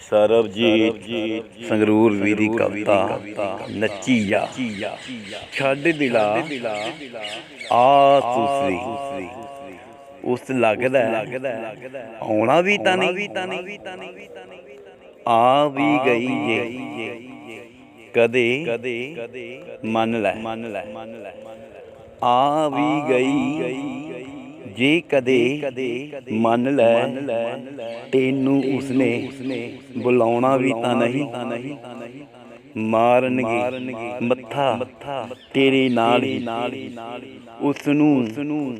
ਸਰਬਜੀਤ ਸੰਗਰੂਰ ਵੀ ਕਵਿਤਾ ਨੱਚੀ ਜਾ। ਛੱਡ ਦਿਲਾ, ਆ ਸੁਸਰੀ ਉਸ ਲੱਗਦਾ ਆਉਣਾ ਵੀ ਤਾਂ ਨਹੀਂ। ਆ ਵੀ ਗਈ ਜੇ। ਕਦੇ ਕਦੇ ਮੰਨ ਲੈ। ਆ ਵੀ ਗਈ ਜੇ ਕਦੇ ਕਦੇ ਮੰਨ ਲੈ ਤੈਨੂੰ ਉਸਨੇ ਬੁਲਾਉਣਾ ਵੀ ਤਾਂ ਨਹੀਂ। ਮਾਰਨਗੇ। ਮੱਥਾ ਤੇਰੇ ਨਾਲ ਹੀ। ਉਸ ਨੂੰ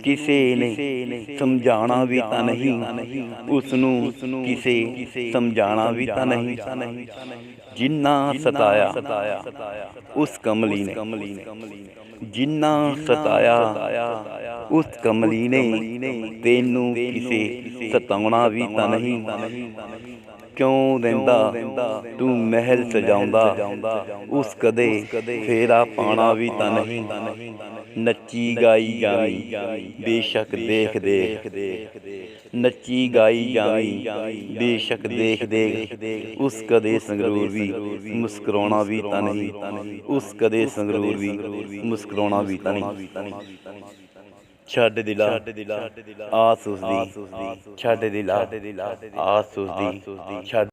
ਕਿਸੇ ਨੇ ਸਮਝਾਣਾ ਵੀ ਤਾਂ ਨਹੀਂ। ਉਸ ਨੂੰ ਕਿਸੇ ਸਮਝਾਣਾ ਵੀ ਤਾਂ ਨਹੀਂ। ਜਿੰਨਾ ਸਤਾਇਆ। ਉਸ ਕਮਲੀ ਨੇ। ਜਿੰਨਾ ਸਤਾਇਆ। ਉਸ ਕਮਲੀ ਨੇ ਤੈਨੂੰ ਕਿਸੇ ਸਤਾਉਣਾ ਵੀ ਤਾਂ ਨਹੀਂ। ਕਿਉਂ ਦਿੰਦਾ ਤੂੰ ਮਹਿਲ ਸਜਾਉਂਦਾ। ਉਸ ਕਦੇ ਫੇਰਾ ਪਾਣਾ ਵੀ ਤਾਂ ਨਹੀਂ। ਨੱਚੀ ਗਾਈ ਜਾਵੀਂ, ਬੇਸ਼ੱਕ ਦੇਖ ਦੇਖ। ਨੱਚੀ ਗਾਈ ਜਾਵੀਂ, ਬੇਸ਼ੱਕ ਦੇਖ ਦੇਖ। ਉਸ ਕਦੇ ਸੰਗਰੂਰ ਵੀ ਮੁਸਕਰਾਉਣਾ ਵੀ ਤਾਂ ਨਹੀਂ। ਉਸ ਕਦੇ ਸੰਗਰੂਰ ਵੀ ਮੁਸਕਰਾਉਣਾ ਵੀ ਤਾਂ ਨਹੀਂ। ਛੱਡ ਦਿਲਾ। ਆਸ ਉਸਦੀ ਛੱਡ ਦਿਲਾ। ਆਸ ਉਸਦੀ ਛੱਡ